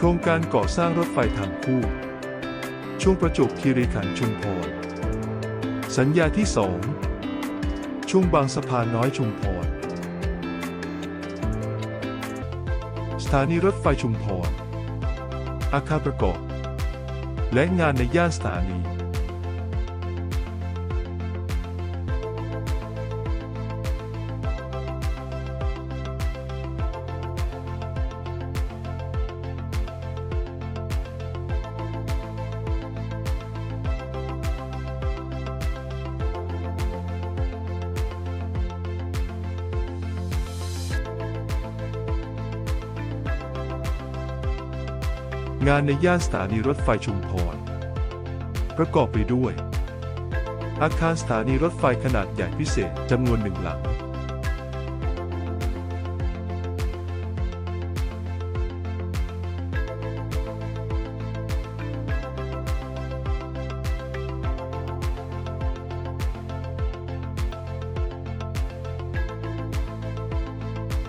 โครงการก่อสร้างรถไฟทางคู่ ช่วงประจวบคีรีขันธ์ชุมพร สัญญาที่ 2 ช่วงบางสะพานน้อยชุมพร สถานีรถไฟชุมพร อาคารประกอบ และงานในย่านสถานี งานในย่านสถานีรถไฟชุมพร ประกอบไปด้วย อาคารสถานีรถไฟขนาดใหญ่พิเศษจำนวนหนึ่งหลัง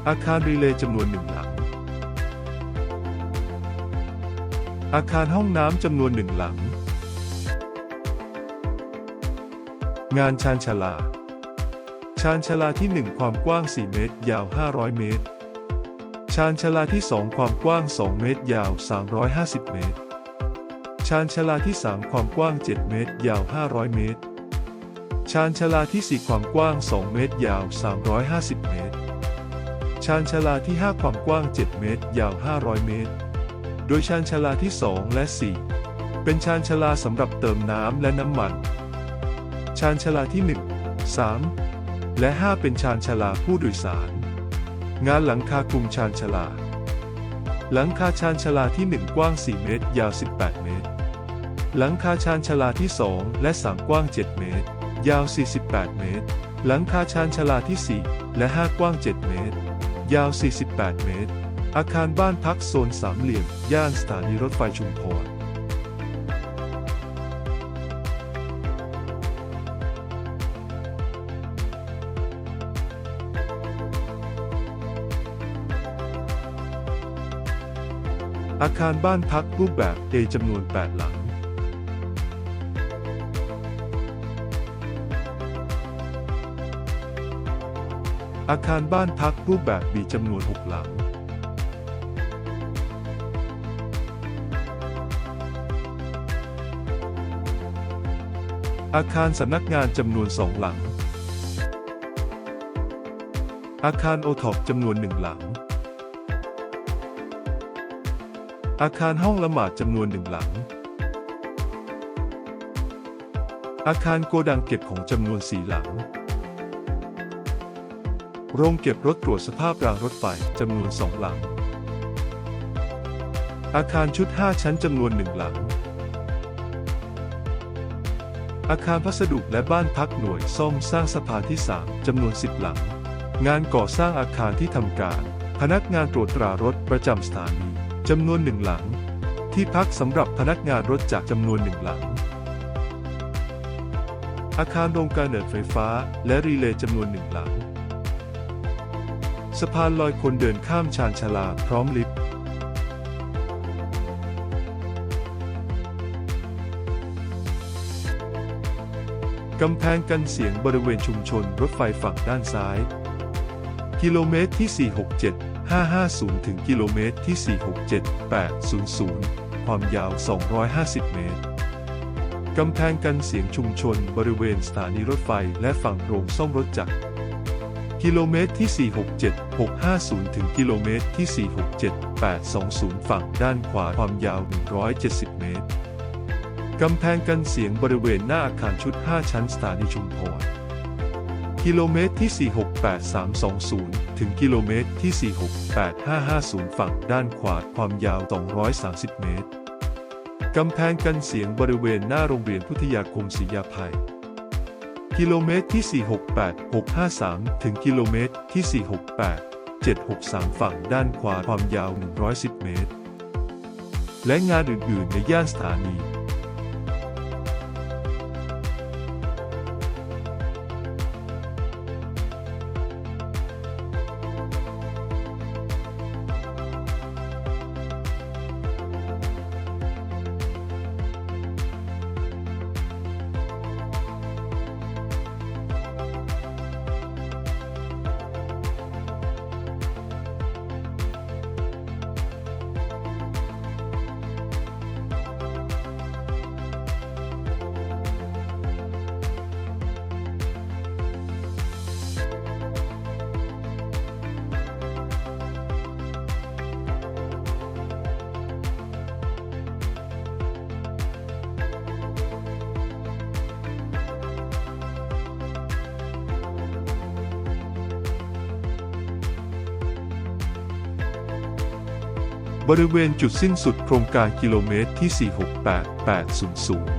อาคารรีเลย์จำนวนหนึ่งหลัง อาคารห้องน้ำจำนวนหนึ่งหลัง งานชานชาลา ชานชาลาที่ 1 ความกว้าง 4 เมตร ยาว 500 เมตร ชานชาลาที่ 2 ความกว้าง 2 เมตร ยาว 350 เมตร ชานชาลาที่ 3 ความกว้าง 7 เมตร ยาว 500 เมตร ชานชาลาที่ 4 ความกว้าง 2 เมตร ยาว 350 เมตร ชานชาลาที่ 5 ความกว้าง 7 เมตร ยาว 500 เมตร โดยชานชาลาที่ 2 และ 4 เป็นชานชาลาสำหรับเติมน้ำและน้ำมัน ชานชาลาที่ 1 3 และ 5 เป็นชานชาลาผู้โดยสาร งานหลังคาคลุมชานชาลา หลังคาชานชาลาที่ 1 กว้าง 4 เมตร ยาว 18 เมตร หลังคาชานชาลาที่ 2 และ 3 กว้าง 7 เมตร ยาว 48 เมตร หลังคาชานชาลาที่ 4 และ 5 กว้าง 7 เมตร ยาว 48 เมตร อาคารบ้านพักโซนสามเหลี่ยม ย่านสถานีรถไฟชุมพรอาคารบ้านพักรูปแบบ A จำนวน 8 หลัง อาคารบ้านพักรูปแบบ B จำนวน 6 หลัง อาคารสำนักงานจำนวน2หลัง อาคารโอท็อปจำนวน1หลัง อาคารห้องละหมาดจำนวนหนึ่งหลัง อาคารโกดังเก็บของจำนวนสี่หลัง โรงเก็บรถตรวจสภาพรางรถไฟจำนวนสองหลัง อาคารชุด 5 ชั้นจำนวนหนึ่งหลัง อาคารพัสดุและบ้านพักหน่วยซ่อมสร้างสะพานที่ 3 จำนวน 10 หลัง งานก่อสร้างอาคารที่ทำการ พนักงานตรวจตรารถประจำสถานีจำนวนหนึ่งหลัง ที่พักสำหรับพนักงานรถจากจำนวนหนึ่งหลัง อาคารโรงกำเนิดไฟฟ้าและรีเลย์จำนวนหนึ่งหลัง สะพานลอยคนเดินข้ามชานชาลาพร้อมลิฟต์ กำแพงกันเสียงบริเวณชุมชนรถไฟฝั่งด้านซ้าย กิโลเมตรที่ 467 550 ถึงกิโลเมตรที่ 467 800 ความยาว 250 เมตร กำแพงกันเสียงชุมชนบริเวณสถานีรถไฟและฝั่งโรงซ่อมรถจักร กิโลเมตรที่ 467 650 ถึงกิโลเมตรที่ 467 820 ฝั่งด้านขวาความยาว 170 เมตร กำแพงกันเสียงบริเวณหน้าอาคารชุด 5 ชั้นสถานีชุมพร กิโลเมตรที่ 468-320 ถึงกิโลเมตรที่ 468-550 ฝั่งด้านขวาความยาว 230 เมตร กำแพงกันเสียงบริเวณหน้าโรงเรียนพุทธยาคมศรียาภัย กิโลเมตรที่ 468-653 ถึงกิโลเมตรที่ 468-763 ฝั่งด้านขวาความยาว 110 เมตร และงานอื่นๆในย่านสถานี บริเวณจุดสิ้นสุดโครงการกิโลเมตรที่ 468 800